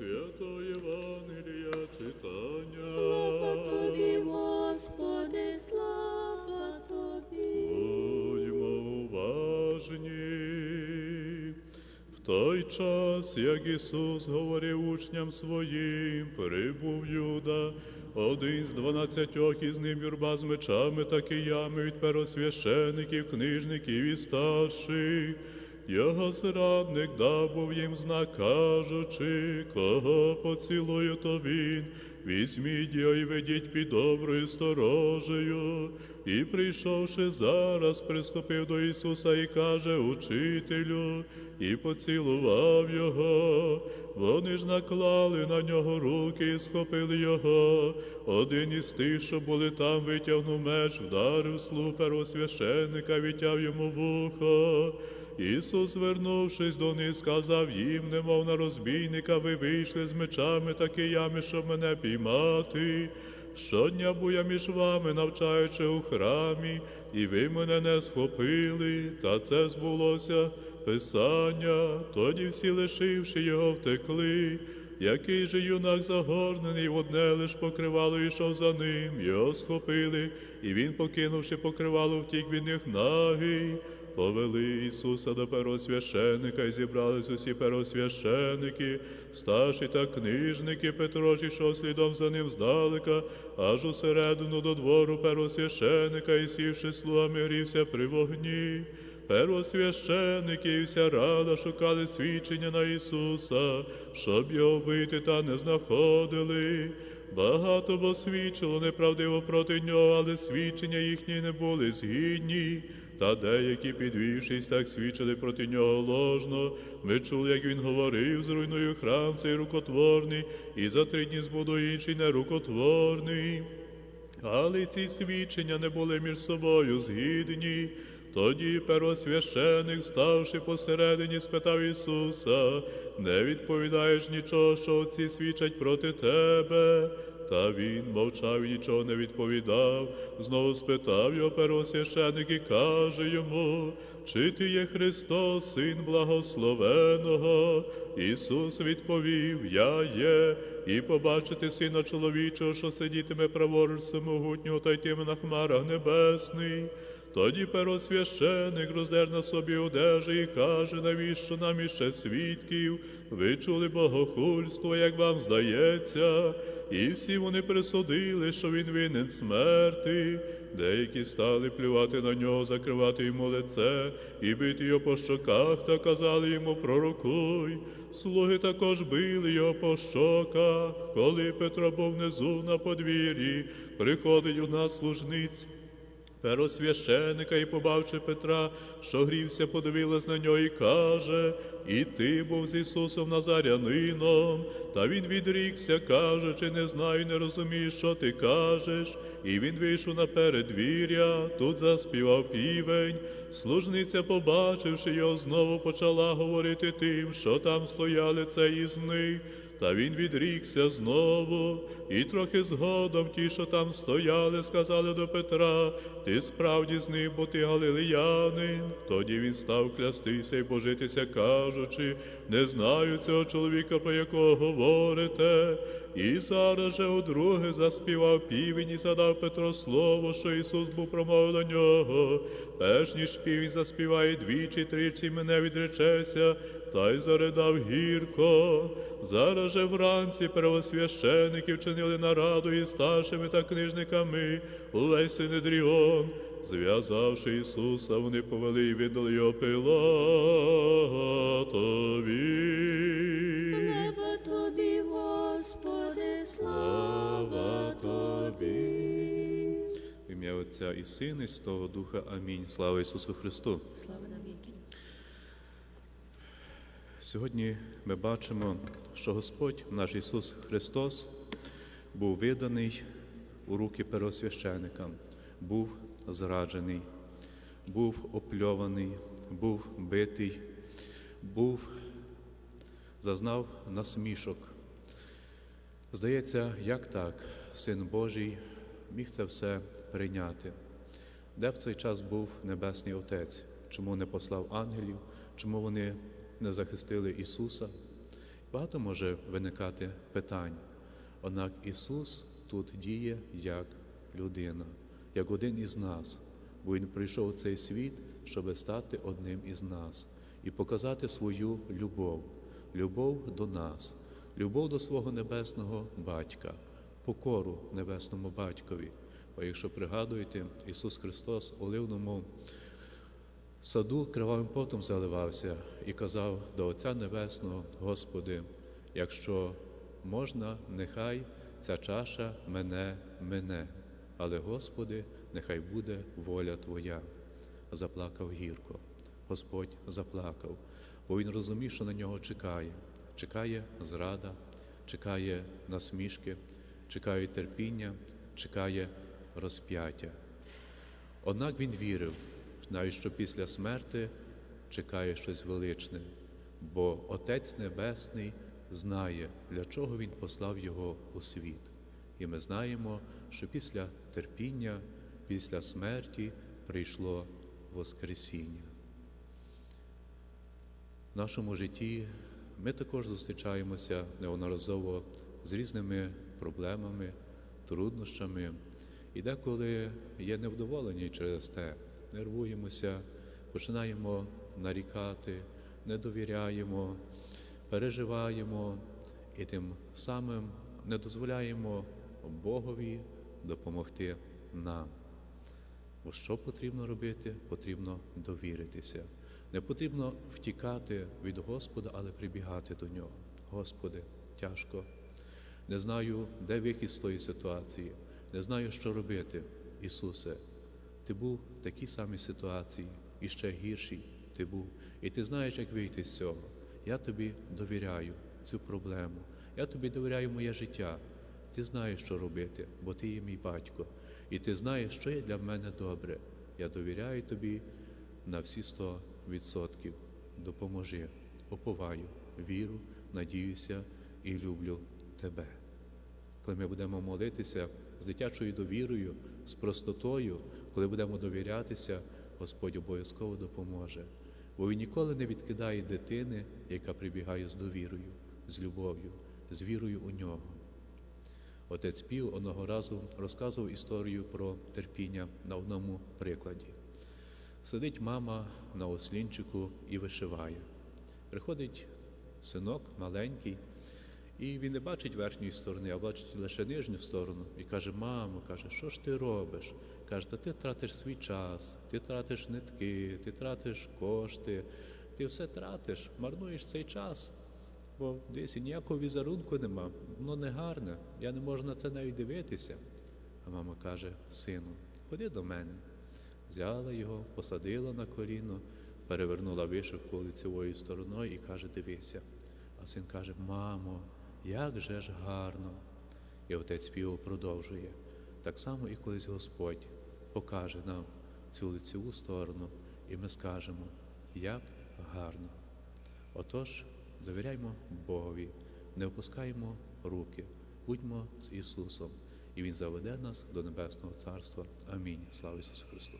Свято Євангелія читання. Слава тобі, Господи, слава тобі. Будьмо уважні. В той час, як Ісус говорив учням своїм, прибув Юда, один з дванадцятьох із ним юрба з мечами та киями від первосвящеників, книжників і старших. Його зрадник дав був їм знак, кажучи, кого поцілую, то він. Візьміть його і ведіть під доброю сторожею. І прийшовши зараз, приступив до Ісуса і каже, Учителю, і поцілував його. Вони ж наклали на нього руки і схопили його. Один із тих, що були там, витягнув меч, вдарив слух первосвященника, відтяв йому вухо. Ісус, звернувшись до них, сказав їм, немов на розбійника, ви вийшли з мечами та киями, щоб мене піймати. Щодня бу я між вами, навчаючи у храмі, і ви мене не схопили, та це збулося Писання, тоді всі, лишивши його, втекли. Який же юнак загорнений в одне лиш покривало йшов за ним, його схопили, і він, покинувши покривало, втік від них нагий. Повели Ісуса до первосвященника і зібрались усі первосвященики, старші та книжники, Петро ж ішов слідом за ним здалека, аж усередину до двору первосвященика, і сівши слугами, грівся при вогні. Первосвященики і вся рада шукали свідчення на Ісуса, щоб його вбити та не знаходили. Багато бо свідчило неправдиво проти нього, але свідчення їхні не були згідні. Та деякі, підвівшись, так свідчили проти нього ложно. Ми чули, як він говорив, зруйную храм цей рукотворний, і за три дні збудую інший нерукотворний. Але ці свідчення не були між собою згідні. Тоді первосвященик, ставши посередині, спитав Ісуса, не відповідаєш нічого, що ці свідчать проти тебе. Та він мовчав і нічого не відповідав. Знову спитав його первосвященик і каже йому, чи ти є Христос, Син благословеного? Ісус відповів, Я є, і побачити Сина чоловічого, що сидітиме праворуч самогутнього та йтиме на хмарах небесний. Тоді первосвященик роздер на собі одежі і каже, навіщо нам іще свідків? Ви чули богохульство, як вам здається, і всі вони присудили, що він винен смерти. Деякі стали плювати на нього, закривати йому лице і бити його по щоках та казали йому пророкуй. Слуги також били його по щоках, коли Петро був внизу на подвір'ї, приходить у нас служниць. Первосвященика і, побавши Петра, що грівся, подивилась на нього і каже, і ти був з Ісусом Назарянином. Та він відрікся, кажучи, не знаю, не розумію, що ти кажеш. І він вийшов на передвір'я, тут заспівав півень. Служниця, побачивши його, знову почала говорити тим, що там стояли це із них. Та він відрікся знову, і трохи згодом ті, що там стояли, сказали до Петра, ти справді з них, бо ти галилеянин. Тоді він став клястися і божитися, кажучи, не знаю цього чоловіка, про якого говорите. І зараз же удруге заспівав півень і задав Петро слово, що Ісус був промовив до нього. Перш ніж півень заспіває двічі, тричі мене відречеся, та й заридав гірко. Зараз же вранці первосвященики вчинили нараду із старшими та книжниками увесь Синедріон. Зв'язавши Ісуса, вони повели і видали його Пилатові. Слава тобі, Господи, слава тобі. В ім'я Отця і Сина, і Святого Духа. Амінь. Слава Ісусу Христу. Слава Сьогодні ми бачимо, що Господь, наш Ісус Христос, був виданий у руки первосвященика, був зраджений, був опльований, був битий, був, зазнав насмішок. Здається, як так, Син Божий міг це все прийняти? Де в цей час був Небесний Отець? Чому не послав ангелів? Чому вони не захистили Ісуса? Багато може виникати питань. Однак Ісус тут діє як людина, як один із нас, бо Він прийшов у цей світ, щоб стати одним із нас і показати свою любов, любов до нас, любов до свого небесного батька, покору небесному батькові. Бо якщо пригадуєте, Ісус Христос у Оливному саду кривавим потом заливався і казав до Отця Небесного, Господи, якщо можна, нехай ця чаша мене мене, але, Господи, нехай буде воля Твоя. Заплакав гірко. Господь заплакав, бо він розумів, що на нього чекає. Чекає зрада, чекає насмішки, чекає терпіння, чекає розп'яття. Однак він вірив, навіть що після смерти чекає щось величне, бо Отець Небесний знає, для чого Він послав його у світ. І ми знаємо, що після терпіння, після смерті прийшло Воскресіння. В нашому житті ми також зустрічаємося неодноразово з різними проблемами, труднощами, і деколи є невдоволені через те, нервуємося, починаємо нарікати, не довіряємо, переживаємо і тим самим не дозволяємо Богові допомогти нам. Бо що потрібно робити? Потрібно довіритися. Не потрібно втікати від Господа, але прибігати до нього. Господи, тяжко. Не знаю, де вихід з тої ситуації, не знаю, що робити. Ісусе, Ти був в такій самій ситуації, і ще гіршій ти був. І ти знаєш, як вийти з цього. Я тобі довіряю цю проблему. Я тобі довіряю моє життя. Ти знаєш, що робити, бо ти є мій батько. І ти знаєш, що є для мене добре. Я довіряю тобі на всі сто відсотків. Допоможи, оповаю, віру, надіюся і люблю тебе. Коли ми будемо молитися з дитячою довірою, з простотою, коли будемо довірятися, Господь обов'язково допоможе. Бо Він ніколи не відкидає дитини, яка прибігає з довірою, з любов'ю, з вірою у нього. Отець Пів одного разу розказував історію про терпіння на одному прикладі. Сидить мама на ослінчику і вишиває. Приходить синок маленький, і він не бачить верхньої сторони, а бачить лише нижню сторону. І каже: мамо, каже, що ж ти робиш? Каже, та ти тратиш свій час, ти тратиш нитки, ти тратиш кошти, ти все тратиш, марнуєш цей час. Бо десь ніякого візерунку нема, воно не гарне, я не можу на це навіть дивитися. А мама каже: сину, ходи до мене. Взяла його, посадила на коліно, перевернула вишивку лицевою стороною і каже: дивися. А син каже: Мамо, як же ж гарно. І отець співу продовжує. Так само і колись Господь покаже нам цю лицеву сторону, і ми скажемо, як гарно. Отож, довіряймо Богові, не опускаємо руки, будьмо з Ісусом, і Він заведе нас до Небесного Царства. Амінь. Слава Ісусу Христу!